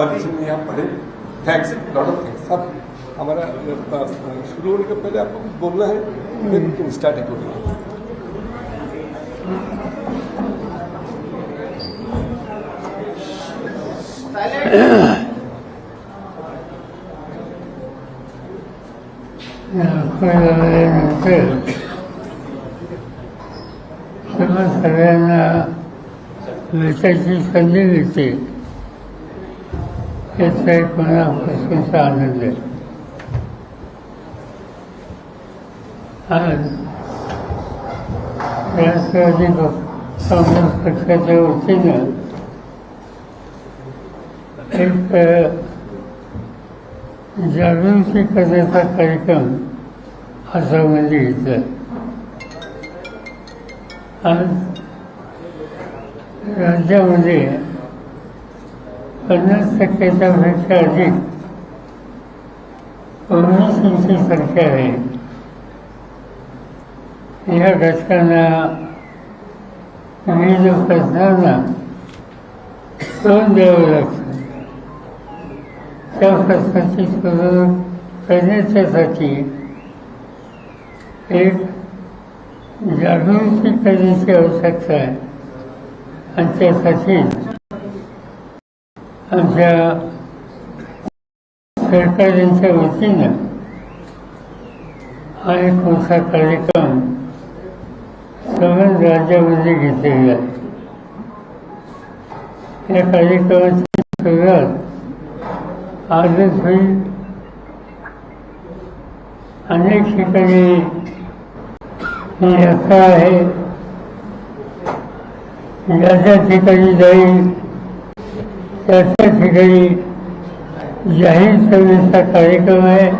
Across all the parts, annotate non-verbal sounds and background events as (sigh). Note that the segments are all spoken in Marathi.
पार्टिसिपेंट आप पढ़े। थैंक्स लॉट ऑफ थैंक्स सब हमारा शुरू होने के पहले आपको कुछ बोलना है फिर तुम स्टार्ट करो नंतर तेव्हा सगळ्यांना भेटायची संधी मिळते याचा एक मनापासूनचा आनंद आहे. आज राष्ट्रवादी काँग्रेस पक्षाच्या वतीनं एक जागृती करण्याचा कार्यक्रम आसाममध्ये घेतला आज राज्यामध्ये पन्नास टक्क्याच्या पेक्षा अधिक ओबीसीची संख्या आहे. या घटकांना विविध प्रश्नांना तोंड द्यावं लागतं. त्या प्रश्नाची सुरुवात करण्याच्यासाठी एक जागृती करण्याची आवश्यकता आहे. आणि त्यासाठी आमच्या सरकारांच्या वतीनं हा एक मोठा कार्यक्रम संबंध राज्यामध्ये घेतलेला आहे. या कार्यक्रमाची सुरुवात आजच होईल. अनेक ठिकाणी ही यात्रा आहे. ज्या ज्या ठिकाणी जाईल त्या त्या ठिकाणी जाहीर सभेचा कार्यक्रम आहे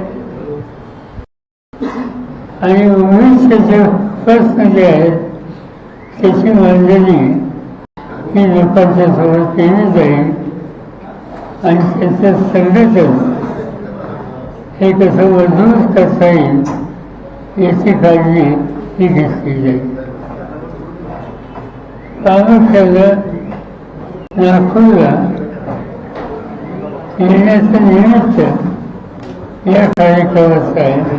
आणि त्याचे प्रश्न जे आहेत त्याची मांडणी ही लोकांच्या सोबत केली जाईल आणि त्याचं संघटन हे कसं मजबूत करता येईल याची काळजी ही घेतली जाईल प्रामुख्यानं नागपूरला येण्याचं निमित्त या कार्यक्रमाचं आहे.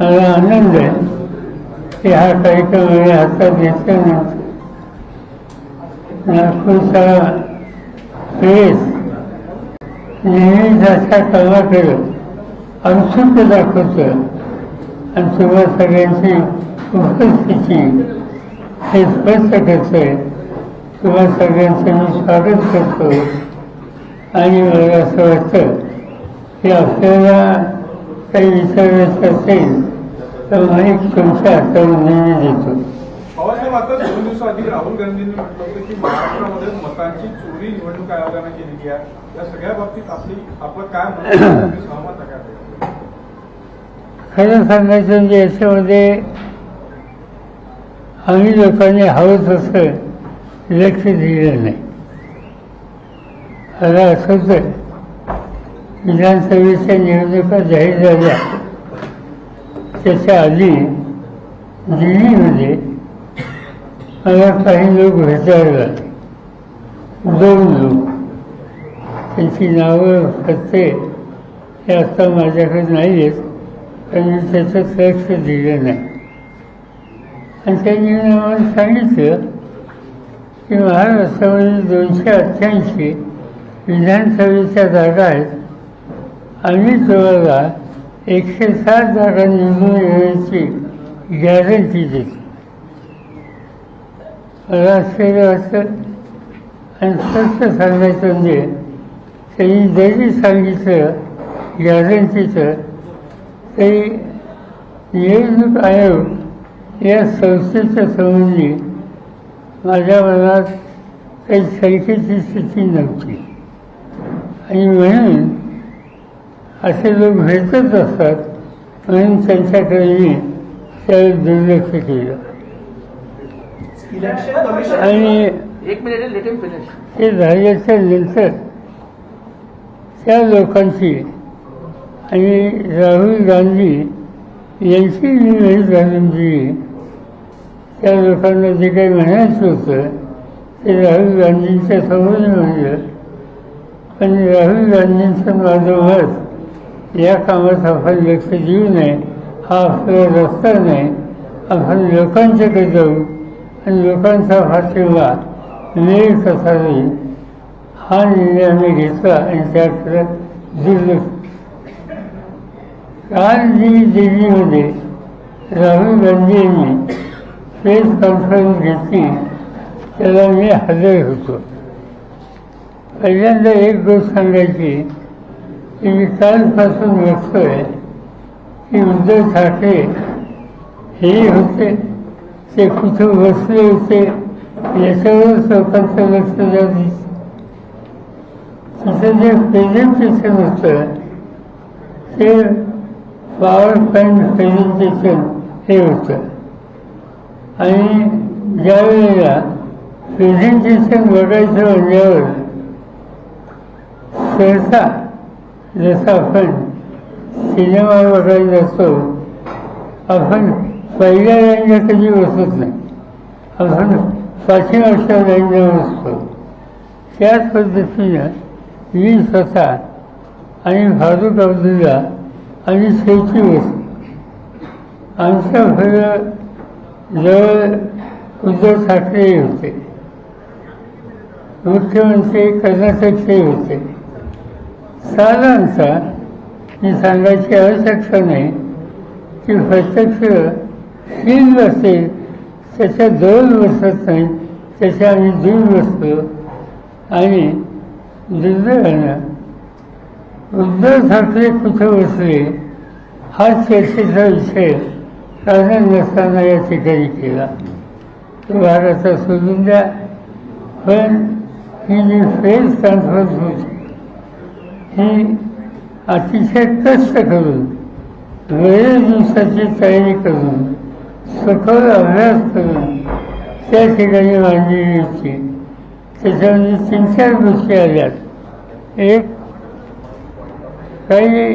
मला आनंद आहे की हा कार्यक्रम मी हातात घेतल्यानंतर नागपूरचा प्रेस नेहमीच अशा कामाकडे औत्सुक्य दाखवतं आणि तुम्हा सगळ्यांची उपस्थिती हे स्पष्ट करतोय. तुम्हा सगळ्यांचं मी स्वागत करतो. आणि मला असं वाटतं की आपल्याला काही विचारायचं असेल तर माईक तुमच्या हातावर नेहमी देतो पवारसाहेब आता दोन दिवसाआधी राहुल गांधींनी म्हटलं होतं की महाराष्ट्रामध्ये मतांची चोरी निवडणूक आयोगाने केलेली आहे. या सगळ्या बाबतीत आपली आपण काय म्हणतो? (coughs) तुम्ही सहमत आहे का? खरं सांगायचं म्हणजे याच्यामध्ये आम्ही लोकांनी हवं तसं लक्ष दिलं नाही. मला आठवतंय विधानसभेच्या निवडणुका जाहीर झाल्या. त्याच्या आधी दिल्लीमध्ये मला काही लोक भेटायला दोन लोक. त्यांची नावं पत्ते हे आता माझ्याकडे नाही आहेत पण मी त्याचं लक्ष दिलं नाही. आणि त्यांनी मला सांगितलं की महाराष्ट्रामध्ये दोनशे अठ्ठ्याऐंशी विधानसभेच्या जागा आहेत आम्ही जवळला एकशे सात जागा निवडून येण्याची गॅरंटी देतो मला आश्चर्य वाटतं आणि स्पष्ट सांगायचं म्हणजे त्यांनी जरी सांगितलं गॅरंटीचं तरी निवडणूक आयोग या संस्थेच्या संबंधी माझ्या मनात काही शंकेची स्थिती नव्हती. आणि म्हणून असे लोक भेटत असतात म्हणून त्यांच्याकडे मी त्यावेळी दुर्लक्ष केलं. आणि ते झाल्याच्यानंतर त्या लोकांची आणि राहुल गांधी यांची निवड घालून दिली त्या लोकांना जे काही म्हणायचं होतं ते राहुल गांधींच्या समोर म्हणलं पण राहुल गांधींचं माझं मत या कामात आपण लक्ष देऊ नये हा आपला रस्ता नाही. आपण लोकांच्याकडे जाऊ आणि लोकांचा पाठिंबा मिळेल कसा होईल हा निर्णय आम्ही घेतला आणि त्याकडे दुर्लक्ष. काल जी दिल्लीमध्ये राहुल गांधी यांनी प्रेस कॉन्फरन्स घेतली त्याला मी हजर होतो. पहिल्यांदा एक गोष्ट सांगायची की मी कालपासून बघतोय की उद्धव ठाकरे हे होते. ते कुठं बसले होते याच्यावरच लोकांचं लक्ष जात. तिथं जे प्रेझेंटेशन होतं ते पॉवर पॉईंट प्रेझेंटेशन हे होतं. आणि ज्या वेळेला प्रेझेंटेशन बघायचं म्हणल्यावर सहसा जसं आपण सिनेमा बघायला जातो आपण पहिल्या लाईनला कधी बसत नाही. आपण पाठीमागच्या लाईनला बसतो. त्याच पद्धतीनं मी स्वतः आणि फारुख अब्दुल्ला आणि शेती बसतो. आमच्या घरं जवळ उद्धव ठाकरे होते. मुख्यमंत्री कर्नाटकचे होते. साधारणतः मी सांगायची आवश्यकता नाही की प्रत्यक्ष तीन वर्षे त्याच्या दोन वर्षात नाही त्याच्या आम्ही दूर बसतो आणि दुर्दैवानं उद्धव ठाकरे कुठं बसले हा चर्चेचा विषय कारण नसताना या ठिकाणी केला. तो भारताचा सोडून द्या पण ही जी फेस ट्रान्सफर होती ही अतिशय कष्ट करून बरेच दिवसाची तयारी करून सखोल अभ्यास करून त्या ठिकाणी मांडलेली होती त्याच्यामध्ये तीन चार गोष्टी आल्यात. एक काही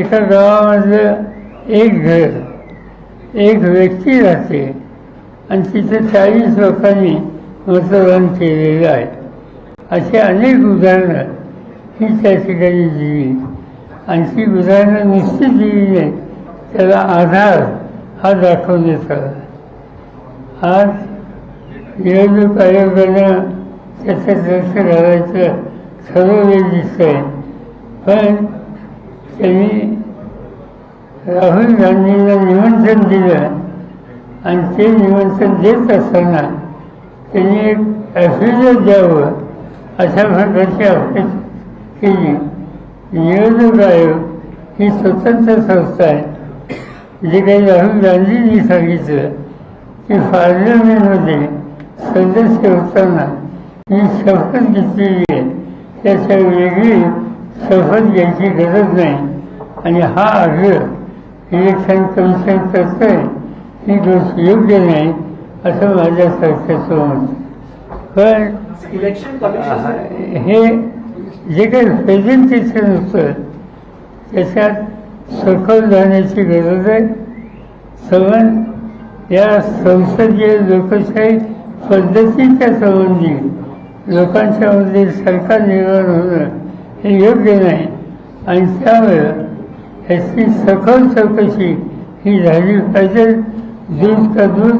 एका गावामधलं एक घर एक व्यक्ती राहते आणि तिथे चाळीस लोकांनी मतदान केलेलं आहे. असे अनेक उदाहरणं ही त्या ठिकाणी दिली आणि ती विधानं निश्चित दिली नाही त्याला आधार हा दाखवण्यात आला. आज निवडणूक आयोगानं त्याचं लक्ष घालायचं ठरवलेलं दिसतंय पण त्यांनी राहुल गांधींना निमंत्रण दिलं आणि ते निमंत्रण देत असताना त्यांनी एक ॲफिडेट द्यावं अशा प्रकारची अपेक्षा केली. निवडणूक आयोग ही स्वतंत्र संस्था आहे. जे काही राहुल गांधींनी सांगितलं की पार्लमेंटमध्ये सदस्य होताना ही शपथ घेतलेली आहे. त्याच्या वेगळी शपथ घ्यायची गरज नाही. आणि हा आग्रह इलेक्शन कमिशन करतं आहे ही गोष्ट योग्य नाही असं माझ्यासारख्याचं मत पण हे जे काही प्रेझेंटेशन होतं त्याच्यात सखोल जाण्याची गरज आहे. संबंध या संसदीय लोकशाही पद्धतीच्या संबंधी लोकांच्यामध्ये सरकार निर्माण होणं हे योग्य नाही. आणि त्यामुळं ह्याची सखोल चौकशी ही झाली पाहिजे. दूध का दूध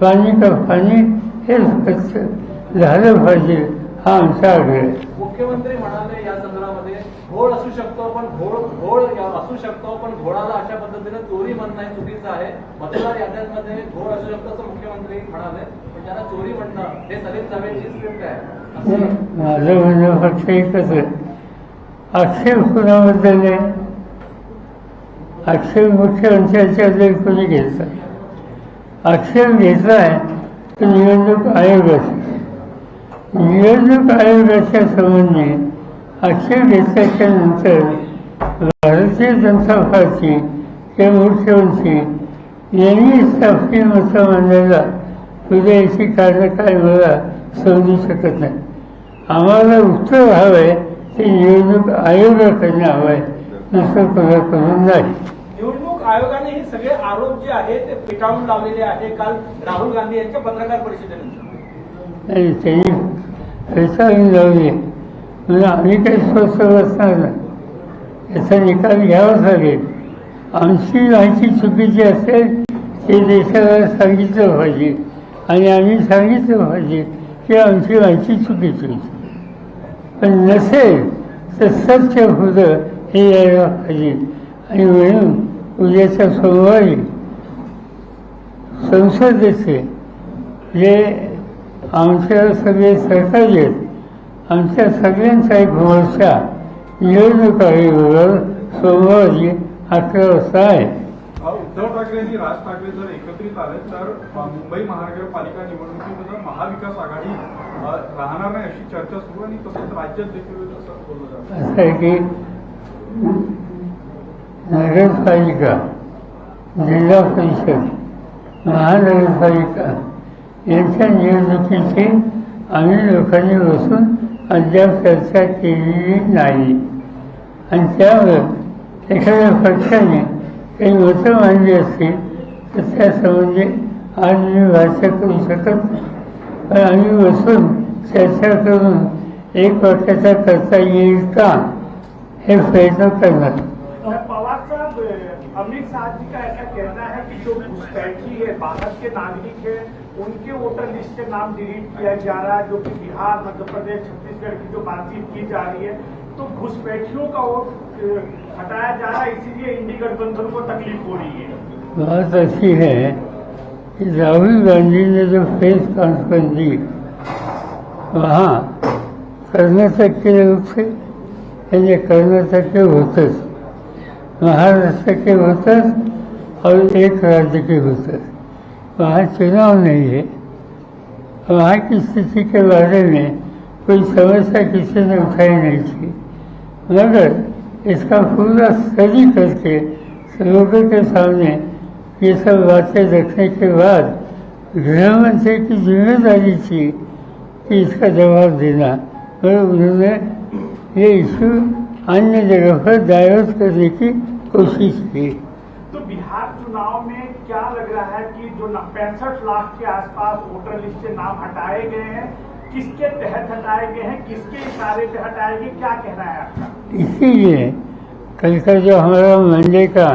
पाणी का पाणी हे स्वच्छ झालं पाहिजे हा आमचा आग्रह आहे. मुख्यमंत्री म्हणाले या संदर्भामध्ये घोळ असू शकतो पण घोळ घोळ असू शकतो पण घोळाला अशा पद्धतीने चोरी म्हणणं हे चुकीचं आहे. मतदार याद्यांमध्ये घोळ असू शकतो असं मुख्यमंत्री म्हणाले पण त्याला चोरी म्हणणं हे सलीम जावेदची स्क्रिप्ट आहे. माझं म्हणणं फक्त एकच आहे. आक्षेप कुणाबद्दल आहे? आक्षेप मुख्यमंत्र्यांच्याबद्दल कोणी घेतला? आक्षेप घेतला आहे तो निवडणूक आयोगाचा. निवडणूक आयोगाच्या संबंधी आक्षेप घेतल्याच्या नंतर भारतीय जनता पार्टी हे मुख्यमंत्री यांनी आपली मतं मांडायला तुझ्या याची कारणं काय मला समजू शकत नाही. आम्हाला उत्तर हवं आहे ते निवडणूक आयोगाकडनं हवं आहे दुसरं कोणाकडून नाही. निवडणूक आयोगाने हे सगळे आरोप जे आहेत ते पिटाळून लावलेले आहे काल राहुल गांधी यांच्या पत्रकार परिषदेनंतर. त्यांनी फेटाळून लावली म्हणजे आम्ही काही स्वस्त बसणार नाही याचा निकाल घ्यावाच लागेल आमची माहिती चुकीची असेल ते देशाला सांगितलं पाहिजे आणि आम्ही सांगितलं पाहिजे की आमची माहिती चुकीची पण नसेल तर सत्य होतं हे यायला पाहिजे आणि म्हणून उद्याच्या सोमवारी संसदेचे जे आमच्या सगळे सहकारी आहेत. आमच्या सगळ्यांचा एक मोर्चा निवडणूक आयोगावर सोमवारी अकरा वाजता आहे. उद्धव ठाकरे आणि राज ठाकरे जर एकत्रित आले तर मुंबई महानगरपालिका निवडणुकीमध्ये महाविकास आघाडी राहणार नाही अशी चर्चा सुरू आणि तसंच राज्यात देखील असं आहे की नगरपालिका जिल्हा परिषद महानगरपालिका यांच्या निवडणुकीची आम्ही लोकांनी बसून अद्याप चर्चा केलेली नाही. आणि त्यावर एखाद्या पक्षाने काही मतं मांडली असतील तर त्यासंबंधी आज मी भाष्य करू शकत नाही. पण आम्ही बसून चर्चा करून एक पक्षाचा करता येईल का हे प्रयत्न करणार. पवार साहब अमित शाह जी का ऐसा कहना है कि जो घुसपैठी है भारत के नागरिक है उनके वोटर लिस्ट के नाम डिलीट किया जा रहा है जो कि बिहार मध्य प्रदेश छत्तीसगढ़ की जो बातचीत की जा रही है तो घुसपैठियों का वोट हटाया जा रहा है इसीलिए इंडी गठबंधन को तकलीफ हो रही है। बात ऐसी है कि राहुल गांधी ने जो प्रेस कॉन्फ्रेंस दी वहाँ कर्नाटक के लोग थे यानी कर्नाटक के वोटर्स। महाराष्ट्र के वोटर्स और एक राज्य के वोटर्स वहाँ चुनाव नहीं है। वहाँ की स्थिति के बारे में कोई समस्या किसी ने उठाई नहीं थी। मगर इसका पूरा स्टडी करके लोगों के सामने ये सब बातें रखने के बाद गृहमंत्री की जिम्मेदारी थी कि इसका जवाब देना। और उन्होंने ये इशू अन्य जगह पर डाइवर्ट करने की कोशिश की। तो बिहार चुनाव में क्या लग रहा है कि जो पैंसठ लाख के आसपास वोटर लिस्ट से नाम हटाए गए हैं किसके तहत हटाए गए हैं किसके इशारे पे हटाए गए क्या कहना है आपका? इसीलिए कल का जो हमारा मंडे का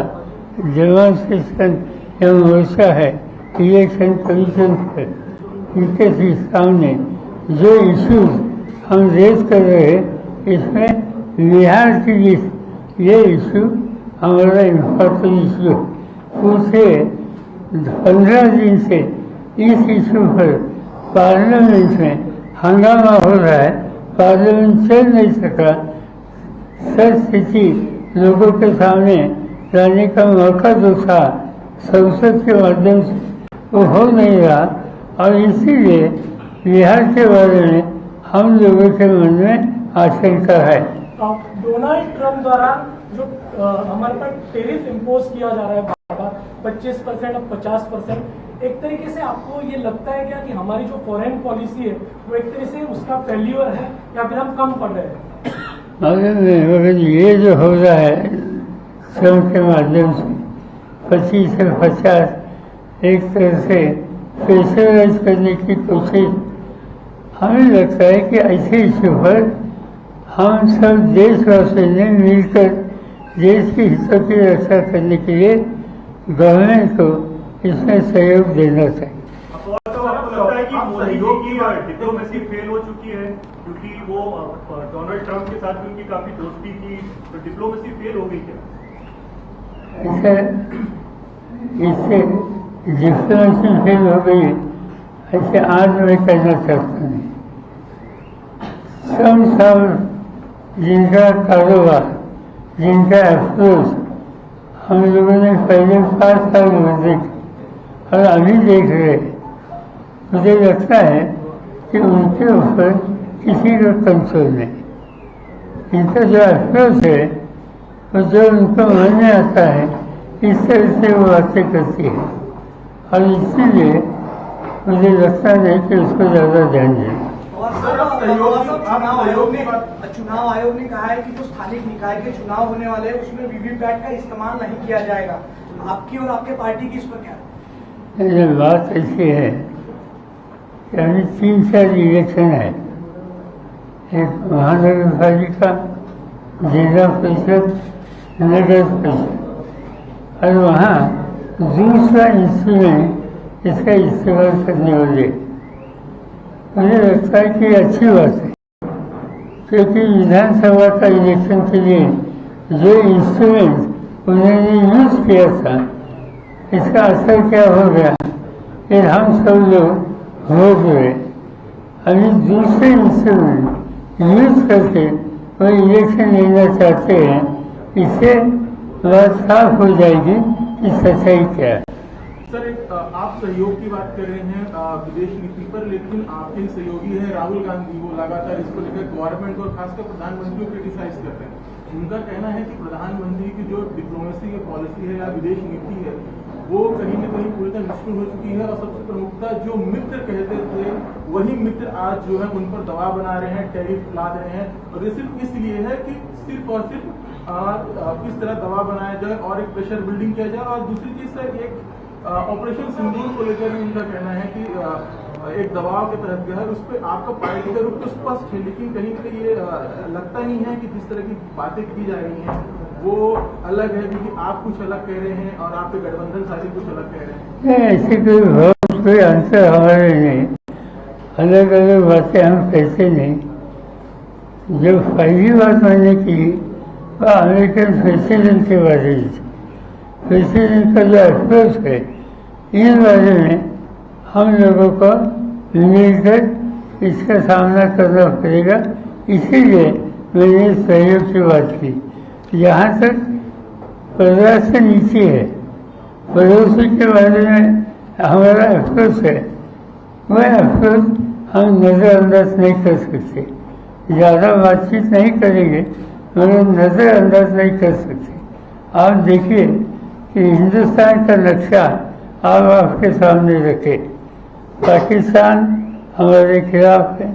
डेमोन्स्ट्रेशन या मोर्चा है इलेक्शन कमीशन पर इनके सामने जो इश्यूज हम रेज कर रहे हैं इसमें बिहार की लिस्ट ये इशू, हमारा इम्पोर्टेंट इशू, उसे पंद्रह दिन से इस इशू पर पार्लियामेंट में हंगामा हो रहा है। पार्लियामेंट चल नहीं सका। सर स्थिति लोगों के सामने लाने का मौका जो था, संसद के माध्यम से, वो हो नहीं रहा। और इसीलिए बिहार के बारे में हम लोगों के मन में आशंका है। डोनाल्ड ट्रंप द्वारा जो हमारे पर टेरिफ इम्पोज किया जा रहा है बार बार पच्चीस परसेंट अब पचास परसेंट, एक तरीके से आपको ये लगता है क्या कि हमारी जो फॉरेन पॉलिसी है, वो एक तरीके से उसका फेल्यूर है या फिर हम कम पड़ रहे हैं? ये जो हो रहा है, श्रम के माध्यम से, पच्चीस से पचास, एक तरह से प्रेशराइज करने की कोशिश, हमें लगता है कि ऐसे इशू पर हम सब देशवासियों ने मिलकर देश के हितों की रक्षा करने के लिए गवर्नमेंट को इसमें सहयोग देना चाहिए की डिप्लोमेसी फेल हो चुकी है क्योंकि वो डोनाल्ड ट्रंप के साथ भी उनकी काफी दोस्ती थी तो डिप्लोमेसी फेल हो गई क्या इससे डिप्लोमेसी फेल हो। गई ऐसे आज मैं कहना चाहता हूँ। सब सब जिनका कारोबार जिनका अफसोस, हम लोगों ने पहले पाँच साल में देखे और अभी देख रहे मुझे लगता है कि उनके ऊपर किसी का कंट्रोल नहीं। इनका जो अफसोस है वो जो उनको मन में आता है, इस तरह से वो बातें करती है। और इसीलिए मुझे लगता नहीं कि उसको ज़्यादा ध्यान और चुनाव आयोग ने कहा है कि जो स्थानिक निकाय के चुनाव होने वाले हैं, उसमें वीवीपैट का इस्तेमाल नहीं किया जाएगा। आपकी और आपके पार्टी की इस पर क्या? बात ऐसी है अभी तीन चार इलेक्शन है। एक महानगर पालिका, जिला परिषद, नगर परिषद। और वहाँ दूसरा इंस्ट्रूमेंट इसका इस्तेमाल करने वाले मुझे लगता है कि अच्छी बात है क्योंकि विधानसभा का इलेक्शन के लिए जो इंस्ट्रूमेंट उन्होंने यूज किया था इसका असर क्या हो गया फिर हम सब लोग हो गए अभी दूसरे इंस्ट्रूमेंट यूज करके वो इलेक्शन लेना चाहते हैं इससे बात साफ हो जाएगी कि सच्चाई क्या है सर, एक आप सहयोग की बात कर रहे हैं विदेश नीति पर, लेकिन आपके सहयोगी हैं राहुल गांधी। वो लगातार इसको लेकर गवर्नमेंट और खासकर प्रधानमंत्री को क्रिटिसाइज कर रहे हैं। उनका कहना है कि प्रधानमंत्री की जो डिप्लोमेसी की पॉलिसी है या विदेश नीति है, वो कहीं न कहीं पूरी तरह निष्फल हो चुकी है, और सबसे प्रमुखता जो मित्र कहते थे, वही मित्र आज जो है उन पर दबाव बना रहे हैं टैरिफ ला रहे हैं। और ये सिर्फ़ इसलिए है कि सिर्फ़ और सिर्फ़ किस तरह दबाव बनाया जाए और एक प्रेशर बिल्डिंग किया जाए। और दूसरी चीज़, सर, एक ऑपरेशन सिंदूर को लेकर उनका कहना है कि एक दबाव के तहत गया है, उस पर आपका पार्टी का रुख तो स्पष्ट है, लेकिन कहीं ना कहीं ये लगता नहीं है कि जिस तरह की बातें की जा रही हैं। वो अलग है क्योंकि आप कुछ अलग कह रहे हैं और आपके गठबंधन साथी कुछ अलग कह रहे हैं। ऐसे कोई कोई अंतर हमारे नहीं। अलग अलग बातें हम कैसे नहीं। जो पहली बात मैंने की वह अमेरिकन बारे में थी। प्रेसिडेंट का जो अप्रोच है इन बारे में हम लोगों को मिलकर इसका सामना करना पड़ेगा। इसीलिए मैंने सहयोग की बात की। यहाँ तक प्रयास से नीचे है। पड़ोसी के बारे में हमारा अफसोस है। वह अफसोस हम नज़रअंदाज नहीं कर सकते। ज़्यादा बातचीत नहीं करेंगे, मगर नज़रअंदाज नहीं कर सकते। आप देखिए कि हिंदुस्तान का नक्शा आप आपके सामने रखे। पाकिस्तान हमारे खिलाफ है।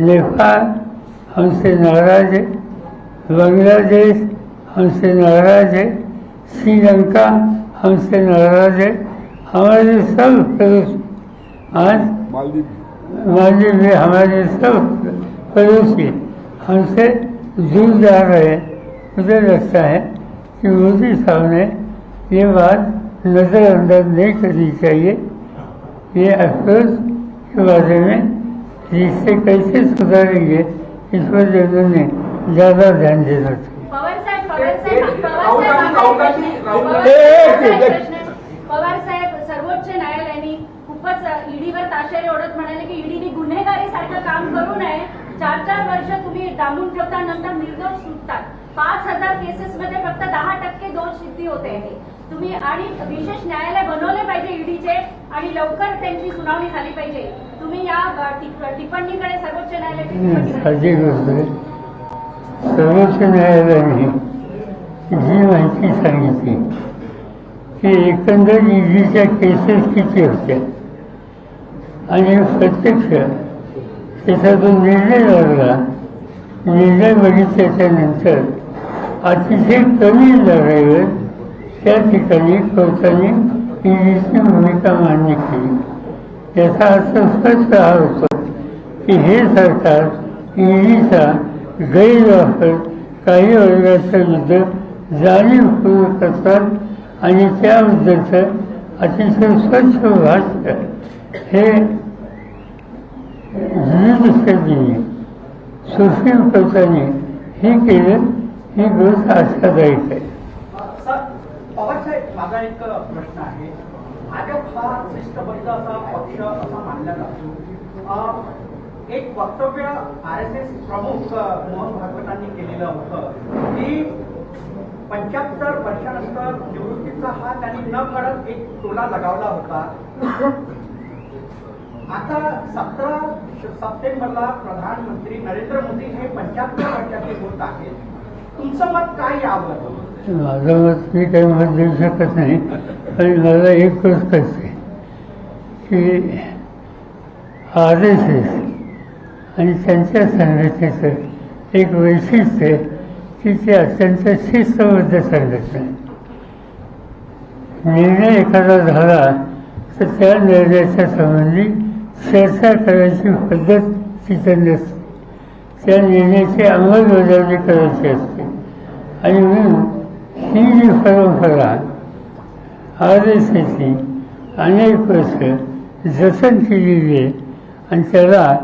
नेपाल हमसे नाराज़ है। बांग्लादेश हमसे नाराज़ है। श्रीलंका हमसे नाराज़ है। हमारे सब पड़ोसी आज मालदीव में हमारे सब पड़ोसी हमसे दूर जा रहे हैं। मुझे लगता है कि मोदी साहब ने ये बात नज़रअंदाज नहीं करनी चाहिए ये अफसोस के बारे में जिससे कैसे सुधारेंगे इस पर उन्होंने ज़्यादा ध्यान देना चाहिए पवार साहेब. पवार सर्वोच्च न्यायालयाने खूपच ईडीवर ताशेरे ओढत म्हणाले की ईडीने गुन्हेगारी सारखं काम करू नये चार चार वर्ष तुम्ही डांबून ठेवता नंतर निर्दोष सुटतात. पाच हजार केसेस मध्ये फक्त दहा टक्के दोष सिद्धी होते आहे. तुम्ही आणि विशेष न्यायालय बनवले पाहिजे ईडीचे आणि लवकर त्यांची सुनावणी झाली पाहिजे. तुम्ही या टिप्पणीकडे सर्वोच्च न्यायालयाची सर्वोच्च न्यायालयाने जी माहिती सांगितली की एकंदर ईडीच्या केसेस किती होत्या? आणि प्रत्यक्ष त्याच्यातून निर्णय लागला. निर्णय म्हणजे बघितल्याच्यानंतर अतिशय कमी लढाईवर त्या ठिकाणी कोर्टाने इंग्लिशची भूमिका मान्य केली. याचा अर्थ स्पष्ट हा होतो की हे सरकार इंग्लिशचा गैरवापर काही वर्गाच्या विरुद्ध जाणीवपूर्वक करतात आणि त्याबद्दलचं अतिशय स्वच्छ भाष्य हे विविध सुशील कोर्टाने हे केलं ही गोष्ट आशादायक आहे माझा एक प्रश्न आहे. भाजप हा शिष्टबद्ध असा पक्ष असा मानला जातो. एक वक्तव्य आर एस एस प्रमुख मोहन भागवतांनी केलेलं होतं. की पंच्याहत्तर वर्षानंतर निवृत्तीचा हा त्यांनी न करत एक टोला लगावला होता. आता सतरा सप्टेंबरला प्रधानमंत्री नरेंद्र मोदी हे पंच्याहत्तर वर्षाचे होत आहेत. तुमचं मत काय यावर? माझं मत मी काही मत देऊ शकत नाही आणि मला एकच कळते की आर एस एस आणि त्यांच्या संघटनेचं एक वैशिष्ट्य की ते अत्यंत शिस्तबद्ध संघटना निर्णय एखादा झाला तर त्या निर्णयाच्या संबंधी चर्चा करायची पद्धत तिथं नसते. त्या निर्णयाची अंमलबजावणी करायची असते. आणि म्हणून ही जी परंपरा आर एस एसनी अनेक वर्ष जतन केलेली आहे आणि त्याला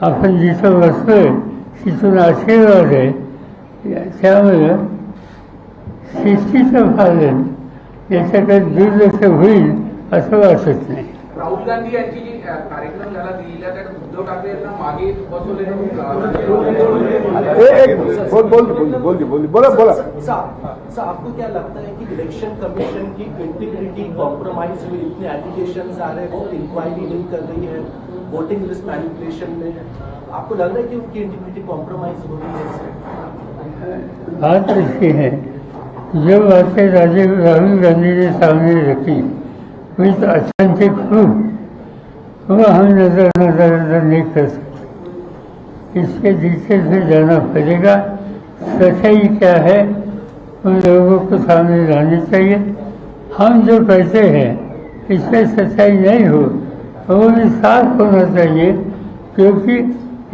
आपण जिथं बसलोय तिथून आशीर्वाद आहे. त्यामुळं शिस्तीचं पालन याच्याकडे दुर्लक्ष होईल असं वाटत नाही. राहुल गांधी यांची जी कार्यक्रम झाला दिल्लीला त्यात उद्धव ठाकरे यांना मागे बसवले ए, एक बोल बोल बोल बोल बोल बोला बोला. सर आपको क्या लगता है कि इलेक्शन कमीशन की इंटीग्रिटी कॉम्प्रोमाइज हुई इतने एलिगेशन आ रहे हैं वो इंक्वायरी नहीं कर रही है वोटिंग लिस्ट मैनिपुलेशन में? आपको लग रहा है कि उनकी इंटीग्रिटी कॉम्प्रोमाइज हो रही है? बात ऐसी है जो बातें राजीव राहुल गांधी ने सामने रखी विथ अथेंटिक प्रूफ वो हम नज़र नज़र नहीं कर सकते इसके डिटेल से जाना पड़ेगा। सच्चाई क्या है? उन लोगों को सामने लानी चाहिए। हम जो कहते हैं इसमें सच्चाई नहीं हो तो वो भी साफ़ होना चाहिए, क्योंकि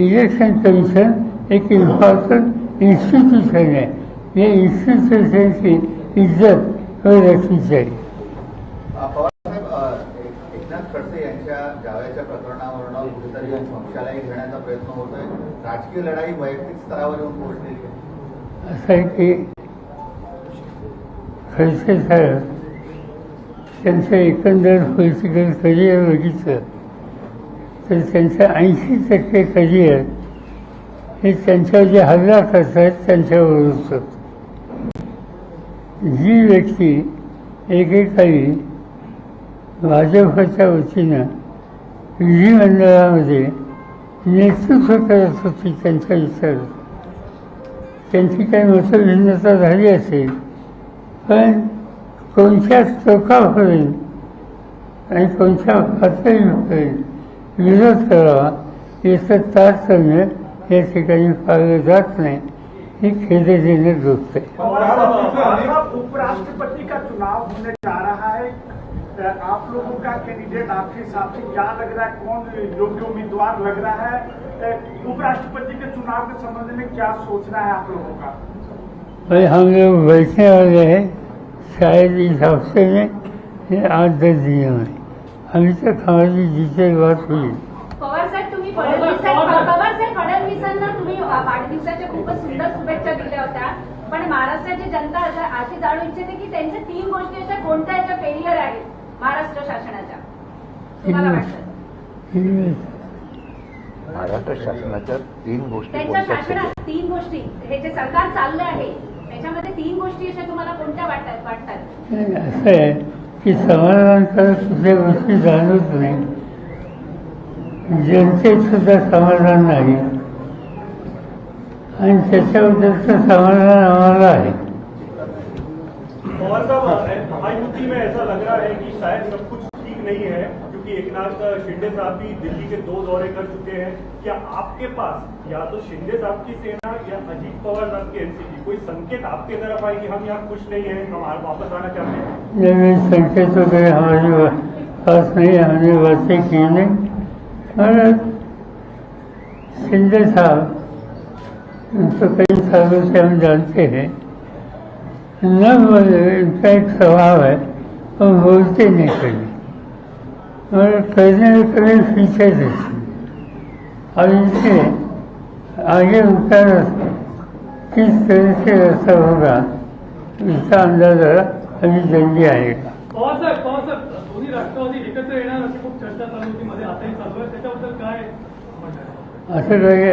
इलेक्शन कमीशन एक इंपॉर्टेंट इंस्टीट्यूशन है। ये इंस्टीट्यूशन की इज़्ज़त रखनी चाहिए। राजकीय लढाई वैयक्तिक स्तरावर येऊन पोहोचलेली आहे. असं आहे की खडसे साहेब त्यांचं एकंदर पॉलिटिकल करिअर बघितलं? तर त्यांचं ऐंशी टक्के करिअर हे त्यांच्यावर जे हल्ला करतात त्यांच्यावर होतं जी व्यक्ती एकेकाळी भाजपच्या वतीनं विधिमंडळामध्ये नेतृत्व करत होती त्यांच्या इतर त्यांची काही मतभिन्नता झाली असेल पण कोणत्या होईल आणि कोणत्या पातळीपर्यंत विरोध करावा याचं तारतम्य या ठिकाणी पाळलं जात नाही ही खेदजनक गोष्ट आहे आप लोगों का कैंडिडेट आपके हिसाब से क्या लग रहा है? कौन योग्य उम्मीदवार लग रहा है? उपराष्ट्रपति के चुनाव के संबंध में क्या सोचना है आप लोगों का? भाई हम लोग बैठने वाले हैं। शायद इस हफ्ते में आठ दस दिनों में अभी तक हमारी डिटेल बात हुई। पवार साहेब तुम्ही फडणवीसांना पवार साहेब. फडणवीसांना तुम्ही वाढदिवसाच्या खूपच सुंदर शुभेच्छा दिल्या होत्या. पण महाराष्ट्राची जनता अशी जाणू इच्छिते की त्यांच्या तीन गोष्टी अशा कोणत्या याच्या फेलियर आहेत? महाराष्ट्र शासनाच्या. तुम्हाला वाटतं? महाराष्ट्र शासनाच्या तीन गोष्टी त्यांच्या शासनात तीन गोष्टी. हे जे सरकार चाललं आहे त्याच्यामध्ये तीन गोष्टी अशा तुम्हाला कोणत्या वाटतात वाटतात? नाही, असं आहे की समाधानकारक कुठल्या गोष्टी जाणवत नाही. जनतेत सुद्धा समाधान नाही. आणि त्याच्याबद्दलचं समाधान आम्हाला आहे. पवार साहब राजनीति में ऐसा लग रहा है कि शायद सब कुछ ठीक नहीं है क्योंकि एकनाथ शिंदे साहब भी दिल्ली के दो दौरे कर चुके हैं। क्या आपके पास या तो शिंदे साहब की सेना या अजीत पवार साहब की एनसीपी? कोई संकेत आपके तरफ आए कि हम यहाँ खुश नहीं है हम वापस आना चाहते हैं? ये भी संकेत वगैरह हमारे पास नहीं हमने वैसे किए नहीं? शिंदे साहब तो कई सालों से हम जानते हैं। न बोले इनका एक स्वभाव है वो बोलते नहीं कभी और करने में कभी पीछे देते और इनसे आगे रास्ता किस तरह से रास्ता होगा इसका अंदाजा मध्ये आताही चालू आहे. आहे? असं काही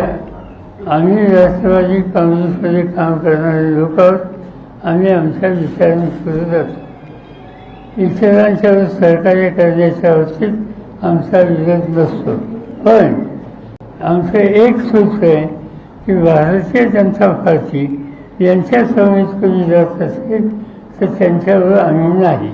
आम्ही राष्ट्रवादी काँग्रेसमध्ये काम करणारे लोक आहोत. आम्ही आमच्या विचाराने सुरू जातो. इतरांच्यावर सहकार्य करण्याच्या बाबतीत आमचा विरोध नसतो. पण आमचं एक सूत्र आहे की भारतीय जनता पार्टी यांच्या समेत कोणी जात असेल तर त्यांच्यावर आम्ही नाही.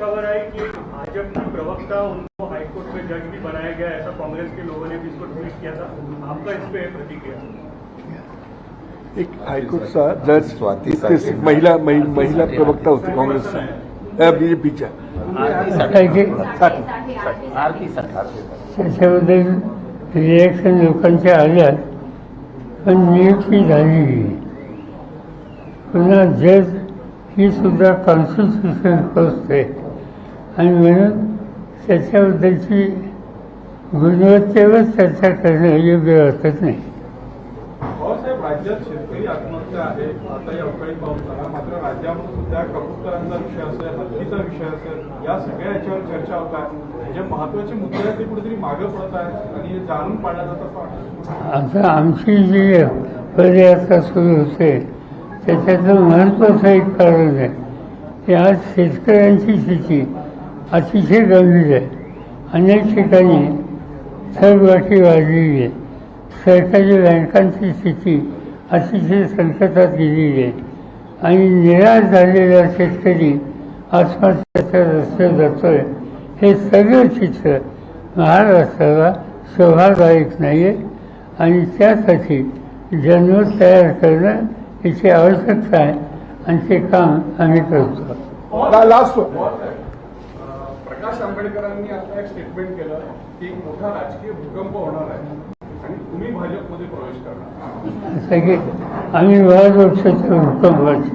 खबर आई कि भाजपा प्रवक्ता उनको हाईकोर्ट में जज भी बनाया गया ऐसा कांग्रेस के लोगों ने भी इसको ट्वीट किया था। आपका इस पे प्रतिक्रिया? एक हायकोर्टचा जज ते महिला महि- महिला प्रवक्ता होती काँग्रेसचा. बीजेपीच्या. काय की साठी त्याच्याबद्दल रिॲक्शन लोकांच्या आल्यात पण नियुक्ती झाली. पुन्हा जज ही सुद्धा कॉन्स्टिट्युशन आहे. आणि म्हणून त्याच्याबद्दलची गुणवत्तेवर चर्चा करणं योग्य वाटत नाही. राज्यात शेतकरी आत्महत्या आहे. आता या अवकाळी पावसाला मात्र राज्यामध्ये सुद्धा कबूतरांचा विषय असेल हत्तीचा विषय असेल या सगळ्या याच्यावर चर्चा होत आहे. म्हणजे जे महत्त्वाचे मुद्दे आहेत ते कुठेतरी मागे पडत आहेत आणि हे जाणून पाडल्या जात असं आता आमची जी पदयात्रा सुरू होते त्याच्यातलं महत्वाचं एक कारण आहे की आज शेतकऱ्यांची स्थिती अतिशय गंभीर आहे. अनेक ठिकाणी थरवाटी वाढलेली आहे. सरकारी बँकांची स्थिती अतिशय संकटात गेलेली आहे. आणि निराश झालेला शेतकरी आत्महत्याच्या रस्त्यावर जातोय. हे सगळं चित्र महाराष्ट्राला शोभादायक नाही आहे आणि त्यासाठी जनमत तयार करणं याची आवश्यकता आहे. आणि ते काम आम्ही करतो. लास्ट प्रकाश आंबेडकरांनी आता एक स्टेटमेंट केलं की मोठा राजकीय भूकंप होणार आहे. आणि तुम्ही भाजपमध्ये प्रवेश करणार. सगळे आम्ही महाराष्ट्राच्या हुकमाची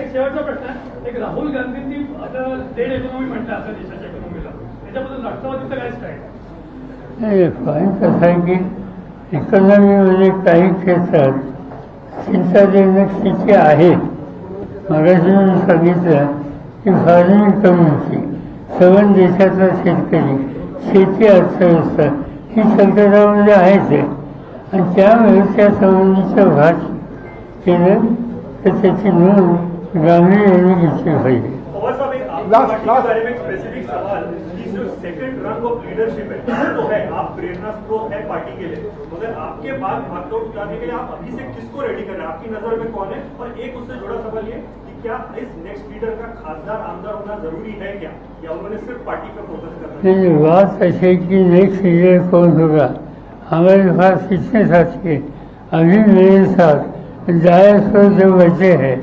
एक शेवटचा प्रश्न. आहे एक राहुल गांधींनी आता डेड इकॉनॉमी म्हटलं असं देशाच्या इकॉनॉमीला. त्याच्याबद्दल राष्ट्रवादीचं काय स्टाईल? नाही पॉईंट असा आहे की इकॉनॉमीमध्ये काही क्षेत्रात चिंताजनक स्थिती आहे मगाशी मी सांगितलं की फार्मिंग कम्युनिटी सवन देशातला शेतकरी शेती अर्थव्यवस्था ही संकटामध्ये आहेच आहे. आणि त्यामुळे त्या संबंधीचं भाष केलं तर त्याची नोंद गांभीर्याने घेतली पाहिजे. आपकी Last- पार्टी last- के बारे में एक स्पेसिफिक सवाल कि जो सेकंड रंग ऑफ लीडरशिप है तो है आप प्रेरणा स्रोत है पार्टी के लिए. मगर आपके बाद के लिए आप अभी से किसको रेडी कर रहे हैं? आपकी नजर में कौन है? और एक उससे जुड़ा सवाल ये क्या इस नेक्स्ट लीडर का खासदार, आमदार होना ज़रूरी है क्या? या उन्होंने सिर्फ़ पार्टी पर फोकस करना नहीं, बात ऐसे कि नेक्स्ट लीडर कौन होगा। हमारे पास इतने साथी हैं अभी मेरे साथ ढाई सौ जो बच्चे हैं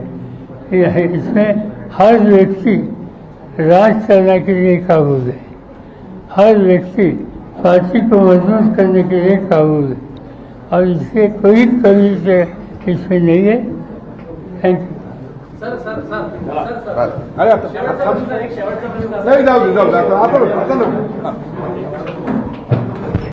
इसमें हर व्यक्ति राज चलाने के लिए काबुल है। हर व्यक्ति पार्टी को मज़बूत करने के लिए काबुल है। और इससे कोई कमी से इसमें नहीं है। थैंक यू अरे आता नाही जाऊ दे जाऊ दे. आपण आता नको.